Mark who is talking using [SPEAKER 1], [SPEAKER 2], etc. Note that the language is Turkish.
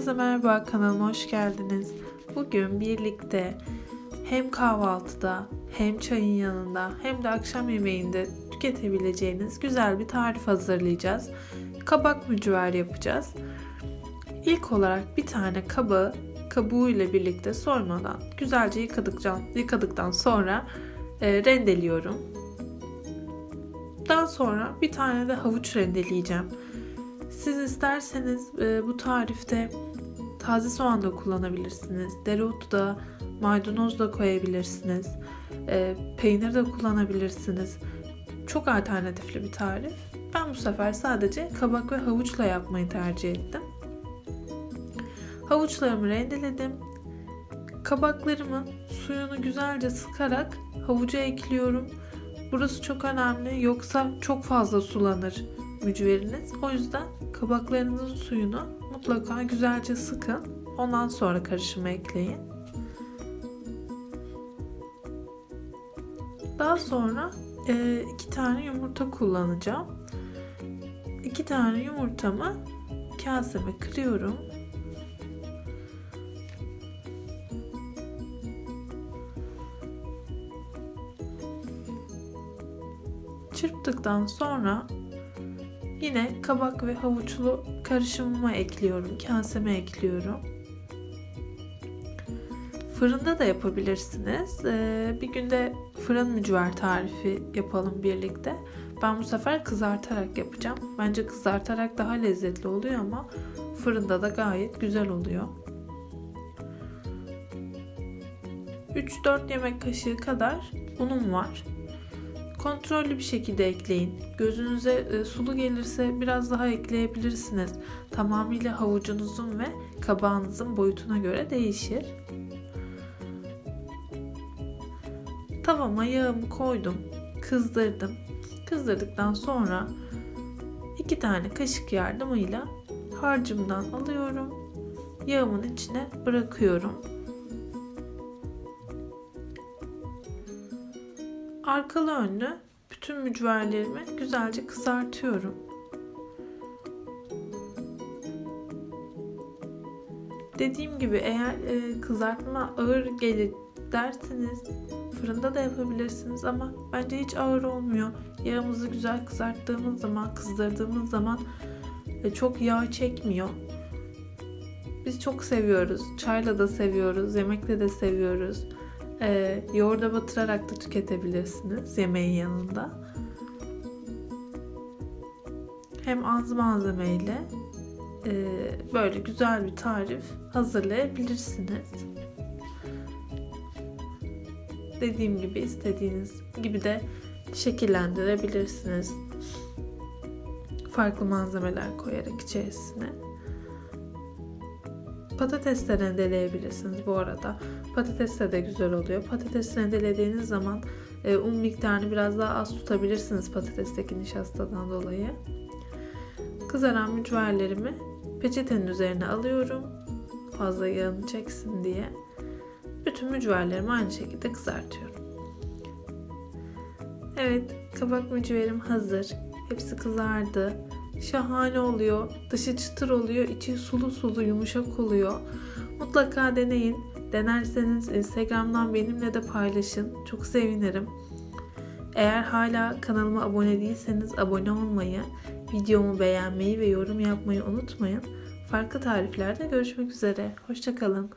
[SPEAKER 1] Herkese merhaba kanalıma hoş geldiniz. Bugün birlikte hem kahvaltıda hem çayın yanında hem de akşam yemeğinde tüketebileceğiniz güzel bir tarif hazırlayacağız. Kabak mücver yapacağız. İlk olarak bir tane kabağı kabuğuyla birlikte soymadan güzelce yıkadıktan, yıkadıktan sonra e, rendeliyorum. Daha sonra bir tane de havuç rendeleyeceğim. Siz isterseniz e, bu tarifte taze soğan da kullanabilirsiniz. Dereotu da maydanoz da koyabilirsiniz. E, peynir de kullanabilirsiniz. Çok alternatifli bir tarif. Ben bu sefer sadece kabak ve havuçla yapmayı tercih ettim. Havuçlarımı rendeledim. Kabaklarımın suyunu güzelce sıkarak havuca ekliyorum. Burası çok önemli yoksa çok fazla sulanır mücveriniz. O yüzden kabaklarınızın suyunu mutlaka güzelce sıkın. Ondan sonra karışıma ekleyin. Daha sonra e, iki tane yumurta kullanacağım. İki tane yumurtamı kaseme kırıyorum. Çırptıktan sonra Yine kabak ve havuçlu karışımıma ekliyorum. Kaseme ekliyorum. Fırında da yapabilirsiniz. Ee, bir günde fırın mücver tarifi yapalım birlikte. Ben bu sefer kızartarak yapacağım. Bence kızartarak daha lezzetli oluyor ama fırında da gayet güzel oluyor. 3-4 yemek kaşığı kadar unum var. Kontrollü bir şekilde ekleyin. Gözünüze e, sulu gelirse biraz daha ekleyebilirsiniz. Tamamıyla havucunuzun ve kabağınızın boyutuna göre değişir. Tavama yağımı koydum. Kızdırdım. Kızdırdıktan sonra iki tane kaşık yardımıyla harcımdan alıyorum. Yağımın içine bırakıyorum. Arkalı önlü bütün mücverlerimi güzelce kızartıyorum. Dediğim gibi eğer e, kızartma ağır gelir derseniz fırında da yapabilirsiniz ama bence hiç ağır olmuyor. Yağımızı güzel kızarttığımız zaman, kızdırdığımız zaman e, çok yağ çekmiyor. Biz çok seviyoruz. Çayla da seviyoruz, yemekle de seviyoruz. E, yoğurda batırarak da tüketebilirsiniz yemeğin yanında. Hem az malzemeyle e, böyle güzel bir tarif hazırlayabilirsiniz. Dediğim gibi istediğiniz gibi de şekillendirebilirsiniz. Farklı malzemeler koyarak içerisine. Patates de rendeleyebilirsiniz bu arada. Patates de güzel oluyor. Patates rendelediğiniz zaman e, un miktarını biraz daha az tutabilirsiniz patatesteki nişastadan dolayı. Kızaran mücverlerimi peçetenin üzerine alıyorum. Fazla yağını çeksin diye. Bütün mücverlerimi aynı şekilde kızartıyorum. Evet, kabak mücverim hazır. Hepsi kızardı. Şahane oluyor. Dışı çıtır oluyor, içi sulu sulu yumuşak oluyor. Mutlaka deneyin. Denerseniz Instagram'dan benimle de paylaşın. Çok sevinirim. Eğer hala kanalıma abone değilseniz abone olmayı, videomu beğenmeyi ve yorum yapmayı unutmayın. Farklı tariflerde görüşmek üzere. Hoşçakalın.